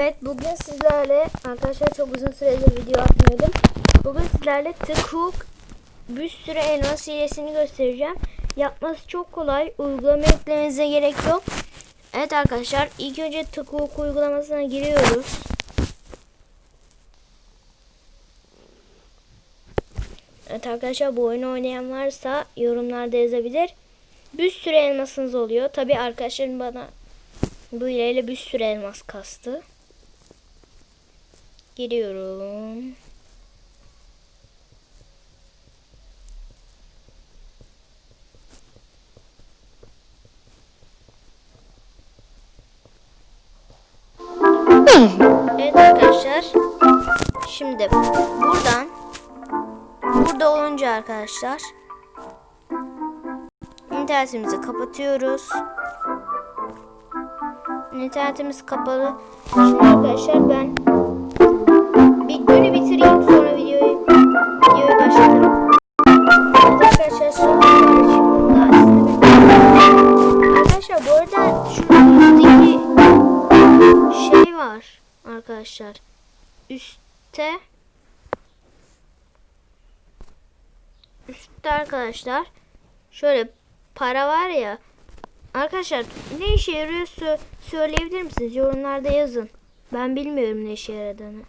Evet bugün sizlerle arkadaşlar çok uzun süredir video atmıyordum. Bugün sizlerle Tıkuk bir sürü elmas hilesini göstereceğim. Yapması çok kolay. Uygulama yüklemenize gerek yok. Evet arkadaşlar ilk önce Tıkuk uygulamasına giriyoruz. Evet arkadaşlar bu oyunu oynayan varsa yorumlarda yazabilir. Bir sürü elmasınız oluyor. Tabi arkadaşlarım bana bu hileyle bir sürü elmas kastı. Giriyorum. Evet arkadaşlar. Şimdi buradan burada olunca arkadaşlar internetimizi kapatıyoruz. İnternetimiz kapalı. Şimdi arkadaşlar ben bir günü bitireyim sonra videoyu videoyu başlatırım. Evet arkadaşlar sonra karşımda Arkadaşlar bu arada şurada üstteki şey var arkadaşlar. Üstte üstte arkadaşlar şöyle para var ya Arkadaşlar ne işe yarıyor sö- söyleyebilir misiniz? Yorumlarda yazın. Ben bilmiyorum ne işe yaradığını.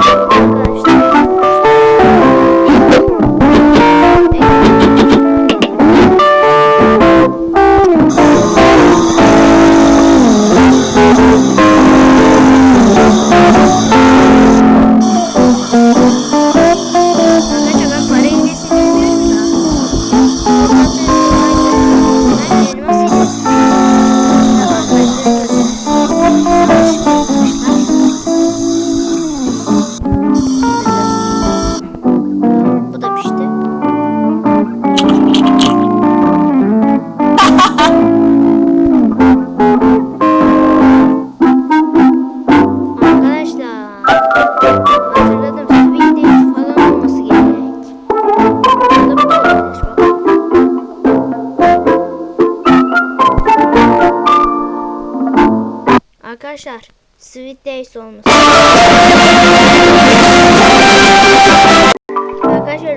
Arkadaşlar. Arkadaşlar Sweet Days olmuş. Arkadaşlar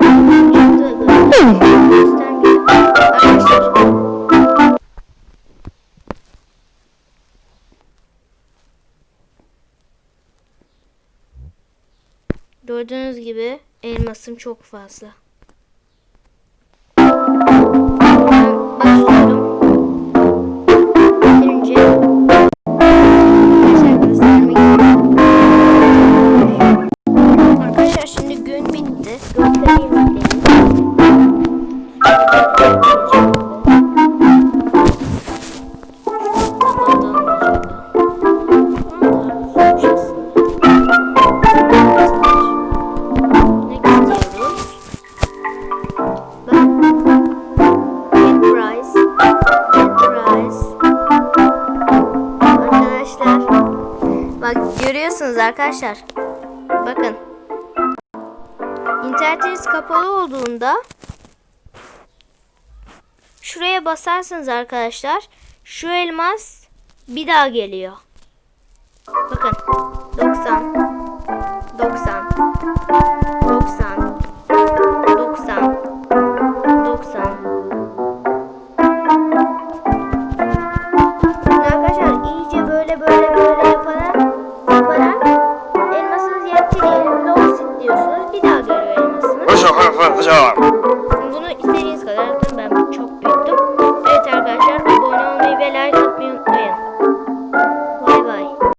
Gördüğünüz gibi elmasım çok fazla. Görüyorsunuz arkadaşlar? Bakın. İnternetiniz kapalı olduğunda Şuraya basarsanız arkadaşlar Şu elmas bir daha geliyor. Bakın. 90 90 90